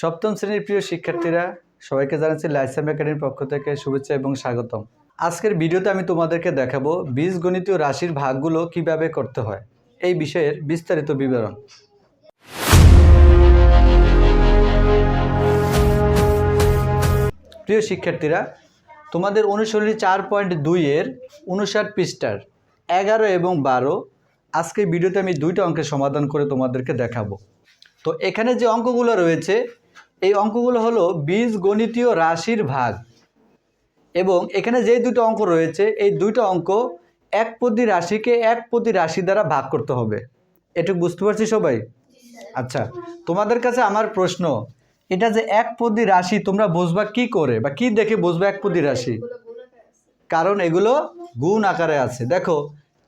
সপ্তম শ্রেণির প্রিয় শিক্ষার্থীরা, সবাইকে জানাচ্ছি লাইসাম একাডেমির পক্ষ থেকে শুভেচ্ছা এবং স্বাগতম। আজকের ভিডিওতে আমি তোমাদেরকে দেখাবো বীজগণিতীয় রাশির ভাগগুলো কীভাবে করতে হয়। এই বিষয়ের বিস্তারিত বিবরণ। প্রিয় শিক্ষার্থীরা, তোমাদের অনুশীলনী চার পয়েন্ট দুইয়ের উনষাট পৃষ্ঠার এগারো এবং বারো আজকের ভিডিওতে আমি দুইটা অঙ্কের সমাধান করে তোমাদেরকে দেখাবো। তো এখানে যে অঙ্কগুলো রয়েছে এই অঙ্কগুলো হলো বীজগণিতীয় রাশির ভাগ। এবং এখানে যে দুটো অঙ্ক রয়েছে, এই দুইটা অঙ্ক এক প্রতি রাশিকে এক প্রতি রাশি দ্বারা ভাগ করতে হবে। এটুকু বুঝতে পারছি সবাই? আচ্ছা তোমাদের কাছে আমার প্রশ্ন, এটা যে এক পদি রাশি তোমরা বুঝবা কি করে বা কি দেখে বুঝবা এক প্রতি রাশি? কারণ এগুলো গুণ আকারে আছে। দেখো,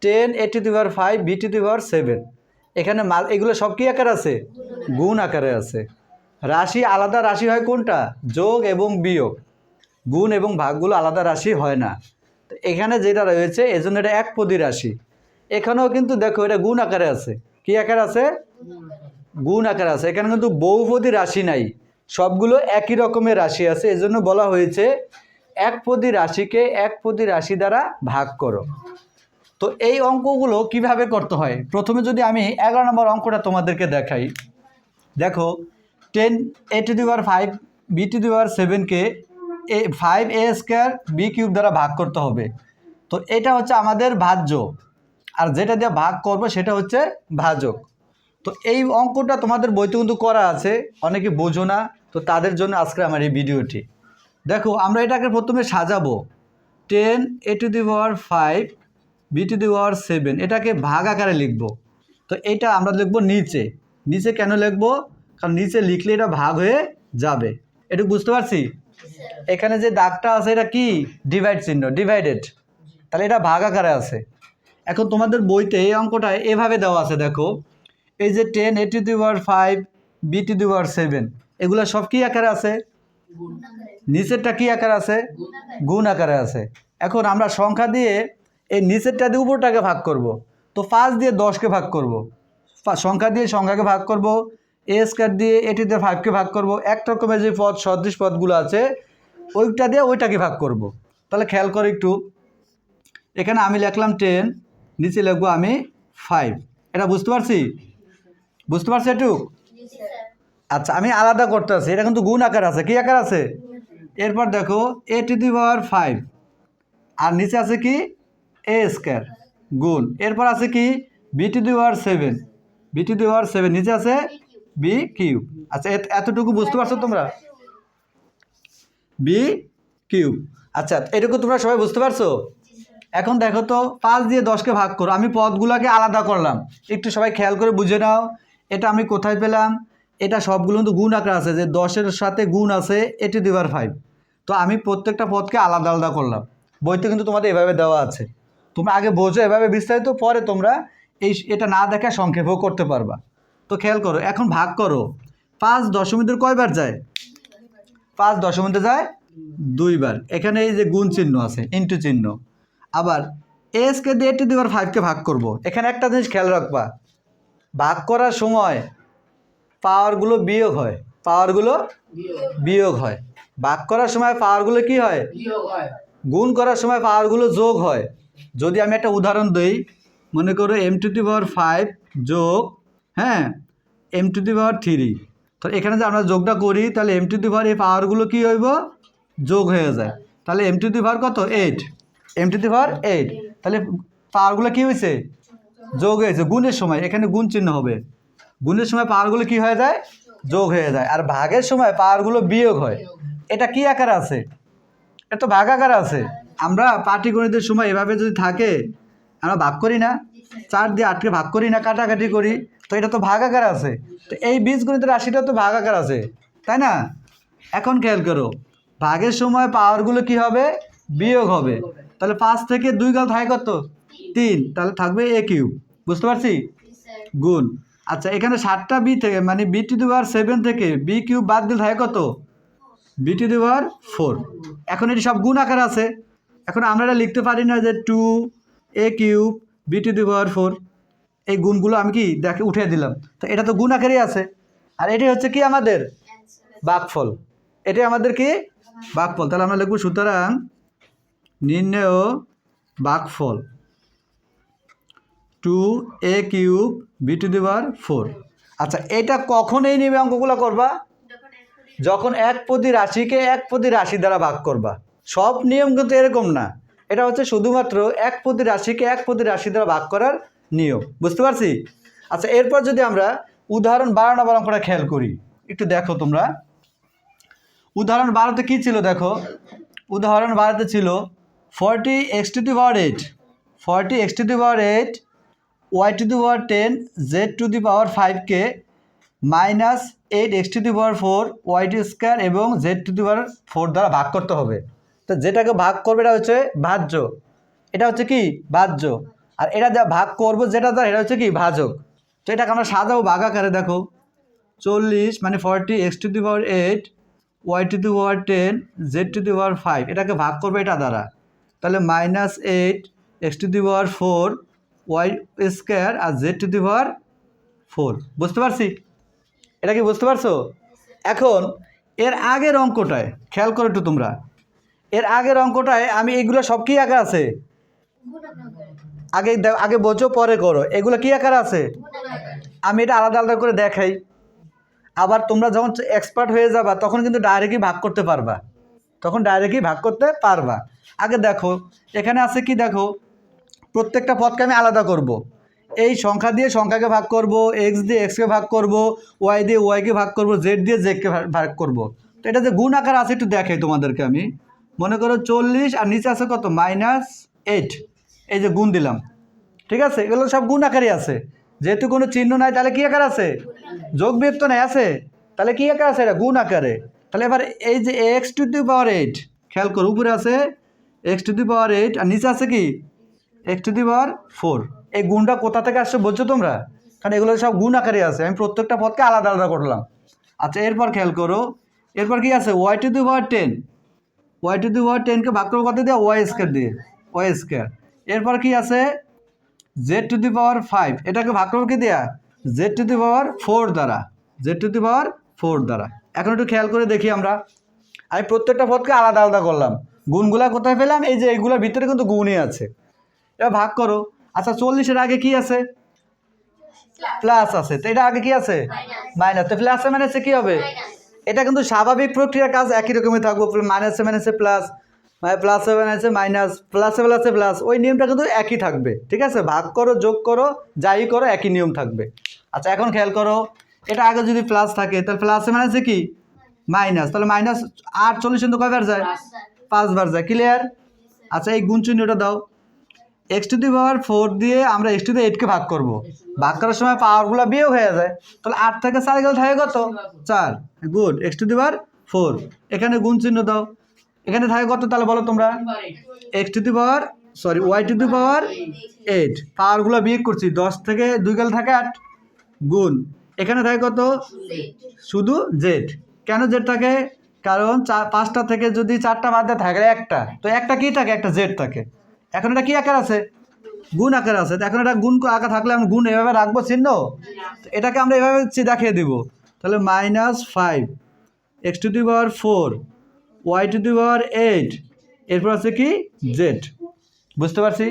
ten a to the five b to the seven এখানে মাল, এগুলো সব কি আকারে আছে? গুণ আকারে আছে। রাশি আলাদা রাশি হয় কোনটা? যোগ এবং বিয়োগ। গুণ এবং ভাগগুলো আলাদা রাশি হয় না। এখানে যেটা রয়েছে, এজন্য এটা এক পদি রাশি। এখানেও কিন্তু দেখো, এটা গুণ আকারে আছে। কি আকার আছে? গুণ আকার আছে। এখানে কিন্তু বহুপদী রাশি নাই। সবগুলো একই রকমের রাশি আছে। এজন্য বলা হয়েছে, এক একপদী রাশিকে এক একপদী রাশি দ্বারা ভাগ করো। তো এই অঙ্কগুলো কীভাবে করতে হয়? প্রথমে যদি আমি এগারো নম্বর অঙ্কটা তোমাদেরকে দেখাই। দেখো ten a to the power five, b to the power সেভেনকে a, five a square b cube দ্বারা ভাগ করতে হবে। তো এটা হচ্ছে আমাদের ভাজ্য। আর যেটা দিয়ে ভাগ করব সেটা হচ্ছে ভাজক। তো এই অঙ্কটা তোমাদের বইতে কিন্তু করা আছে, অনেকে বোঝো না, তো তাদের জন্য আজকে আমার এই ভিডিওটি। দেখো, আমরা এটাকে প্রথমে সাজাবো। Ten a to the power five, b to the power seven, এটাকে ভাগ আকারে লিখব। তো এটা আমরা লিখব নিচে। নিচে কেন লিখব? কারণ নিচে লিখলে এটা ভাগ হয়ে যাবে। একটু বুঝতে পারছি? এখানে যে দাগটা আছে, এটা কি? ডিভাইড চিহ্ন ডিভাইডেড তাহলে এটা ভাগ আকারে আছে। এখন তোমাদের বইতে এই অঙ্কটা এভাবে দেওয়া আছে, দেখো। এই যে ten a to the power five b to the power seven এগুলো সব কী আকারে আছে? নিচেরটা কী আকারে আছে? গুণ আকারে আছে। এখন আমরা সংখ্যা দিয়ে এই নিচেরটা দিয়ে উপরটাকে ভাগ করব। তো পাঁচ দিয়ে দশকে ভাগ করব। সংখ্যা দিয়ে সংখ্যাকে ভাগ করব। এ স্কোয়ার দিয়ে এটি দিয়ে ফাইভকে ভাগ করব। এক রকমের যে পদ, সদৃশ পদগুলো আছে, ওইটা দিয়ে ওইটাকে ভাগ করব। তাহলে খেয়াল করে একটু। এখানে আমি লিখলাম টেন নিচে লিখব আমি ফাইভ এটা বুঝতে পারছি? বুঝতে পারছি একটু? আচ্ছা আমি আলাদা করতে আছি। এটা কিন্তু গুণ আকার আছে। কি আকার আছে? এরপর দেখো এ টু দি পাওয়ার ফাইভ আর নিচে আছে কি? এ স্কোয়ার গুণ। এরপর আছে কি? B to the power seven b to the power seven নিচে আছে বি কিউব আচ্ছা এত- এতটুকু বুঝতে পারছ তোমরা? বি কিউব আচ্ছা এটুকু তোমরা সবাই বুঝতে পারছ? এখন দেখো তো, পাঁচ দিয়ে দশকে ভাগ করো। আমি পদগুলোকে আলাদা করলাম। একটু সবাই খেয়াল করে বুঝে নাও। এটা আমি কোথায় পেলাম? এটা সবগুলো কিন্তু গুণ আকার আছে। যে দশের সাথে গুণ আছে, এটি দিবার ফাইভ তো আমি প্রত্যেকটা পদকে আলাদা আলাদা করলাম। বইতে কিন্তু তোমাদের এভাবে দেওয়া আছে। তোমরা আগে বোঝো, এভাবে বিস্তারিত পরে তোমরা এই, এটা না দেখা সংক্ষেপও করতে পারবা। তো খেয়াল করো, এখন ভাগ করো। পাঁচ দশমিকের কয়বার যায়? পাঁচ দশমিকে যায় দুইবার। এখানে এই যে গুণ চিহ্ন আছে ইন্টু চিহ্ন। আবার এসকে দিয়ে টু দিবার ফাইভকে ভাগ করব। এখানে একটা জিনিস খেয়াল রাখবা। ভাগ করার সময় পাওয়ারগুলো বিয়োগ হয়। পাওয়ারগুলো বিয়োগ হয়। ভাগ করার সময় পাওয়ারগুলো কি হয়? গুণ করার সময় পাওয়ারগুলো যোগ হয়। যদি আমি একটা উদাহরণ দিই, মনে করো m to the power five যোগ হ্যাঁ m to the power three তো এখানে যে আমরা যোগটা করি, তাহলে এম টু দি পাওয়ার এই পাওয়ারগুলো কী হইব? যোগ হয়ে যায়। তাহলে এম টু দি পাওয়ার কত? Eight m to the power eight তাহলে পাওয়ারগুলো কী হয়েছে? যোগ হয়েছে। গুণের সময়, এখানে গুণ চিহ্ন হবে। গুণের সময় পাওয়ারগুলো কি হয়ে যায়? যোগ হয়ে যায়। আর ভাগের সময় পাওয়ারগুলো বিয়োগ হয়। এটা কি আকারে আছে? এটা তো ভাগ আকারে আছে। আমরা পাটিগণিতের সময় এভাবে যদি থাকে, আমরা ভাগ করি না। চার দিয়ে আটকে ভাগ করি না, কাটাকাটি করি। তো এটা তো ভাগ আকার আছে। তো এই বীজগণিতের রাশিটা তো ভাগ আকার আছে, তাই না? এখন খেয়াল করো, ভাগের সময় পাওয়ারগুলো কি হবে? বিয়োগ হবে। তাহলে পাঁচ থেকে দুই গাল থাকে কত? তিন। তাহলে থাকবে এ কিউব বুঝতে পারছি? গুণ। আচ্ছা এখানে সাতটা বি থেকে মানে b to the power seven থেকে বি কিউব বাদ দিলে থাকে কত? B to the power four এখন এটি সব গুণ আকার আছে। এখন আমরা এটা লিখতে পারি না যে two a cube b to the power four এই গুণগুলো আমি কি দেখে উঠিয়ে দিলাম? তো এটা তো গুণ আকারেই আছে। আর এটি হচ্ছে কি আমাদের? ভাগফল এটাই আমাদের কি? ভাগফল তাহলে আমরা লিখব সুতরাং নির্ণয় ভাগফল two a cube b to the power four আচ্ছা এটা কখন এই নিয়মে অঙ্কগুলো করবা? যখন এক প্রতি রাশিকে এক প্রতি রাশি দ্বারা ভাগ করবা। সব নিয়ম কিন্তু এরকম না। এটা হচ্ছে শুধুমাত্র এক প্রতি রাশিকে এক প্রতি রাশি দ্বারা ভাগ করার নিয়ম বুঝতে পারছি? আচ্ছা এরপর যদি আমরা উদাহরণ বারো নম্বর অঙ্কটা খেয়াল করি, একটু দেখো তোমরা। উদাহরণ বারোতে কী ছিল দেখো? উদাহরণ বারোতে ছিল forty x to the power eight forty x to the power eight y to the power ten z to the power ফাইভকে minus eight x to the power four y to square এবং z to the power four দ্বারা ভাগ করতে হবে। তো যেটাকে ভাগ করবে এটা হচ্ছে ভাজ্য এটা হচ্ছে কি? ভাজ্য আর এটা যা ভাগ করব যেটা দ্বারা এটা হচ্ছে কি ভাজক। তো এটাকে আমরা সাজাবো ভাগ আকারে দেখো। চল্লিশ মানে forty x to the power eight y to the power ten z to the power five এটাকে ভাগ করবে এটা দ্বারা। তাহলে minus eight x to the power four y square R z to the power four বুঝতে পারছি? এটা কি বুঝতে পারছ? এখন এর আগের অঙ্কটায়, খেয়াল করো একটু তোমরা, এর আগের অঙ্কটায় আমি এগুলো সব কি আঁকা আছে? আগে আগে বোঝো, পরে করো। এগুলো কি আকার আছে? আমি এটা আলাদা আলাদা করে দেখাই। আবার তোমরা যখন এক্সপার্ট হয়ে যাবা, তখন কিন্তু ডাইরেক্টই ভাগ করতে পারবা। তখন ডাইরেক্টই ভাগ করতে পারবা। আগে দেখো, এখানে আছে কি দেখো? প্রত্যেকটা পদকে আমি আলাদা করব। এই সংখ্যা দিয়ে সংখ্যাকে ভাগ করব এক্স দিয়ে এক্সকে ভাগ করব ওয়াই দিয়ে ওয়াইকে ভাগ করব জেড দিয়ে জেডকে ভাগ করব। তো এটা যে গুণ আকার আছে, একটু দেখাই তোমাদেরকে আমি। মনে করো চল্লিশ, আর নিচে আছে কত? মাইনাস এইট এই যে গুণ দিলাম। ঠিক আছে? এগুলো সব গুণ আকারই আছে। যেহেতু কোনো চিহ্ন নাই, তাহলে কি আকার আছে? যোগ বিয়োগ তো নাই, আছে? তাহলে কি আকার আছে? এটা গুণ আকারে। তাহলে এবার এই যে x to the power eight খেয়াল করো, উপরে আছে x to the power eight আর নিচে আছে কি? X to the power four এই গুণটা কোথা থেকে আসছে বলছো তোমরা? কারণ এগুলো সব গুণ আকারে আছে। আমি প্রত্যেকটা পদকে আলাদা আলাদা করলাম। আচ্ছা এরপর খেয়াল করো। এরপর কি আছে? Y to the power ten y to the power টেনকে ভাগ করব কত দিয়ে? ওয়াই স্কোয়ার দিয়ে। ওয়াই স্কোয়ার এরপর কি আছে? Z to the power five এটাকে ভাগ করব কি দেয়া? Z to the power four দ্বারা। Z to the power four দ্বারা। এখন একটু খেয়াল করে দেখি আমরা। আমি প্রত্যেকটা পদকে আলাদা আলাদা করলাম। গুণগুলা কোথায় পেলাম? এই যে এইগুলোর ভিতরে কিন্তু গুণই আছে। এবার ভাগ করো। আচ্ছা চল্লিশের আগে কি আছে? প্লাস আছে। তো এটা আগে কি আছে? মাইনাস তো প্লাসে মাইনাসে কি হবে? এটা কিন্তু স্বাভাবিক প্রক্রিয়ার কাজ একই রকমই থাকব। মাইনাসে মাইনাসে প্লাস প্লাসে আছে মাইনাস প্লাস সেভেন আছে প্লাস ওই নিয়মটা কিন্তু একই থাকবে ঠিক আছে? ভাগ করো যোগ করো যাই করো একই নিয়ম থাকবে। আচ্ছা এখন খেয়াল করো এটা আগে যদি প্লাস থাকে তাহলে প্লাস সেভেন আছে কি? মাইনাস তাহলে মাইনাস আট চল্লিশ কিন্তু কয়বার যায়? পাঁচবার যায় ক্লিয়ার আচ্ছা এই গুণ চিহ্নটা দাও। X to the power four দিয়ে আমরা এক্স টু দি এইটকে ভাগ করব। ভাগ করার সময় পাওয়ারগুলো বিয়োগ হয়ে যায়। তাহলে আট থেকে চার গেলে থাকে কত? চার। Good x to the power four এখানে গুণ চিহ্ন দাও। এখানে থাকে কত তাহলে বলো তোমরা? X to the power sorry y to the power eight পাওয়ারগুলো বিয়োগ করছি, দশ থেকে দুই গেলে থাকে আট গুণ। এখানে থাকে কত? শুধু জেড কেন জেড থাকে? কারণ চার পাঁচটা থেকে যদি চারটা বাদ থাকে একটা। তো একটা কি থাকে? একটা জেড থাকে। এখন এটা কি আকার আছে? গুণ আকার আছে। এখন এটা গুণ আকার থাকলে আমি গুণ এভাবে রাখব চিহ্ন? এটাকে আমরা এভাবে দেখিয়ে দিব। তাহলে minus five x to the power four y to the power eight এরপর আছে কি? জেড বুঝতে পারছি?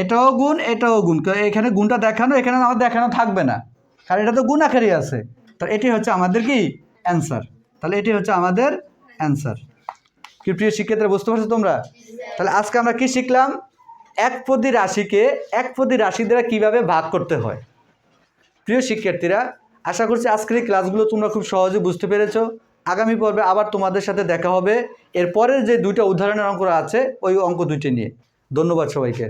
এটাও গুণ এটাও গুণ। এখানে গুণটা দেখানো, এখানে আমার দেখানো থাকবে না। কারণ এটা তো গুণ আকারই আছে। তো এটি হচ্ছে আমাদের কি? অ্যান্সার তাহলে এটি হচ্ছে আমাদের অ্যান্সার কি প্রিয় শিক্ষার্থীরা, বুঝতে পারছ তোমরা? তাহলে আজকে আমরা কি শিখলাম? এক একপদী রাশিকে, এক একপদী রাশি দ্বারা কীভাবে ভাগ করতে হয়? প্রিয় শিক্ষার্থীরা, আশা করছি আজকের এই ক্লাসগুলো তোমরা খুব সহজে বুঝতে পেরেছ। আগামী পর্বে আবার তোমাদের সাথে দেখা হবে। এরপরের যে দুইটা উদাহরণের অঙ্ক আছে, ওই অঙ্ক দুইটি নিয়ে। ধন্যবাদ সবাইকে।